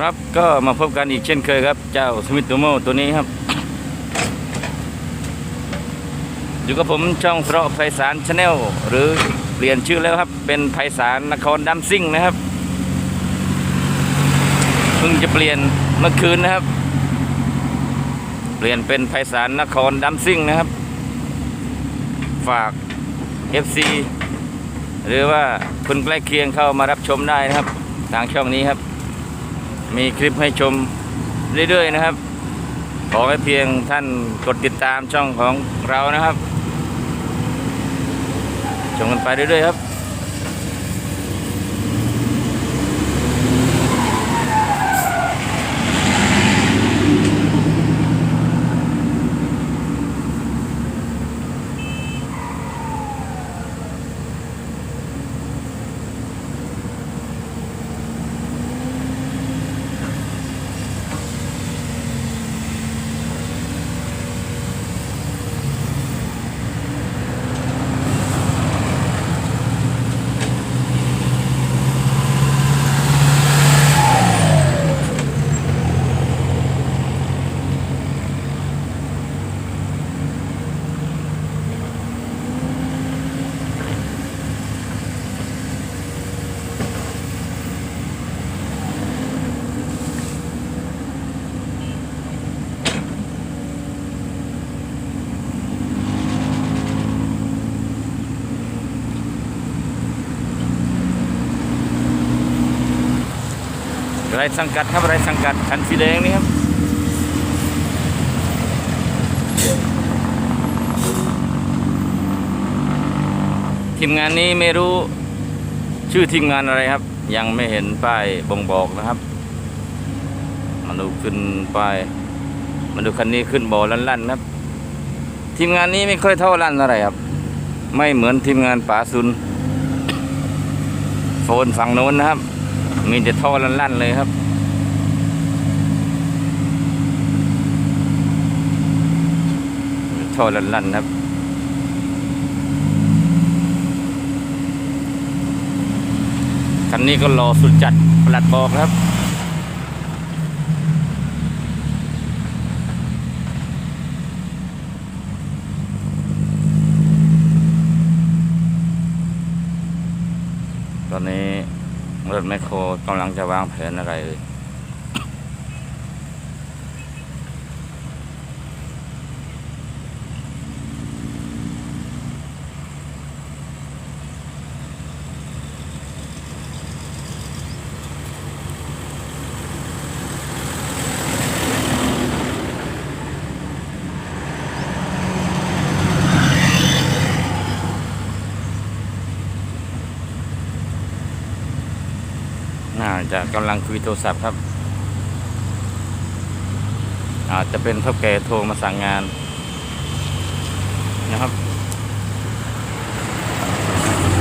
ครับก็มาพบกันอีกเช่นเคยครับ เจ้าสมิธโตโมตัวนี้ครับ อยู่กับผมช่องเพราะไพศาลชาแนลหรือเปลี่ยนชื่อแล้วครับ เป็นไพศาลนครดัมซิ่งนะครับเพิ่งจะเปลี่ยนเมื่อคืนนะครับ เปลี่ยนเป็นไพศาลนครดัมซิ่งนะครับ ฝาก FC หรือว่าคนใกล้เคียงเข้ามารับชมได้นะครับ ทางช่องนี้ครับ มีคลิปให้ชมเรื่อยๆนะครับ ขอให้เพียงท่านกดติดตามช่องของเรานะครับ ชมกันไปเรื่อยๆครับ ไรสังกัดครับไรสังกัดคันสีแดงนี่ครับทีมงานนี้ไม่รู้ชื่อทีมงานอะไรครับ ยังไม่เห็นป้ายบ่งบอกนะครับ มาดูขึ้นป้ายมาดูคันนี้ขึ้นบอลั่นๆครับทีมงานนี้ไม่ค่อยเท่าลั่นอะไรครับ ไม่เหมือนทีมงานป๋าซุนโฟนฝั่งโน้นนะครับ มีแต่ท่อลั่นๆเลยครับ ท่อลั่นๆครับคันนี้ก็รอสุดจัดปลัดบอกครับตอนนี้ รถแมคโครกำลังจะวางแผนอะไร จะกำลังคุยโทรศัพท์ครับ อาจจะเป็นเท่าแก่โทรมาสั่งงานนะครับ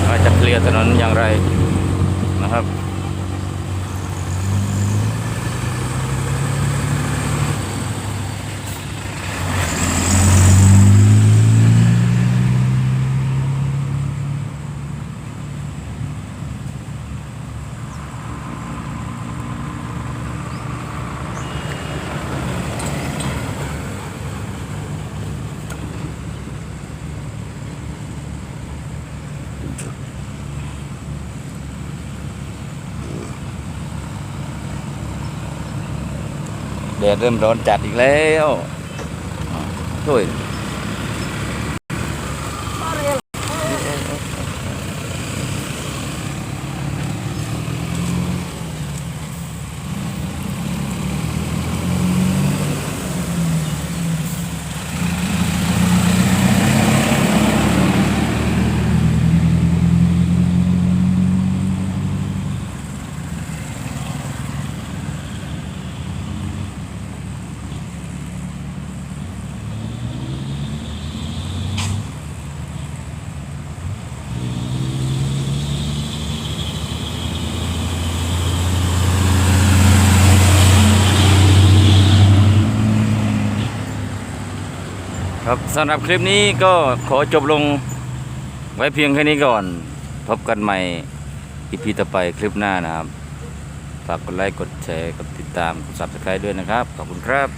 ว่าจะเคลียร์ถนนอย่างไรนะครับ แดดเริ่มร้อนจัดอีกแล้วช่วย ครับสำหรับคลิปนี้ก็ขอจบลงไว้เพียงแค่นี้ก่อน พบกันใหม่อีพีต่อไปคลิปหน้านะครับ ฝากกดไลค์กดแชร์กดติดตามกด subscribe ด้วยนะครับ ขอบคุณครับ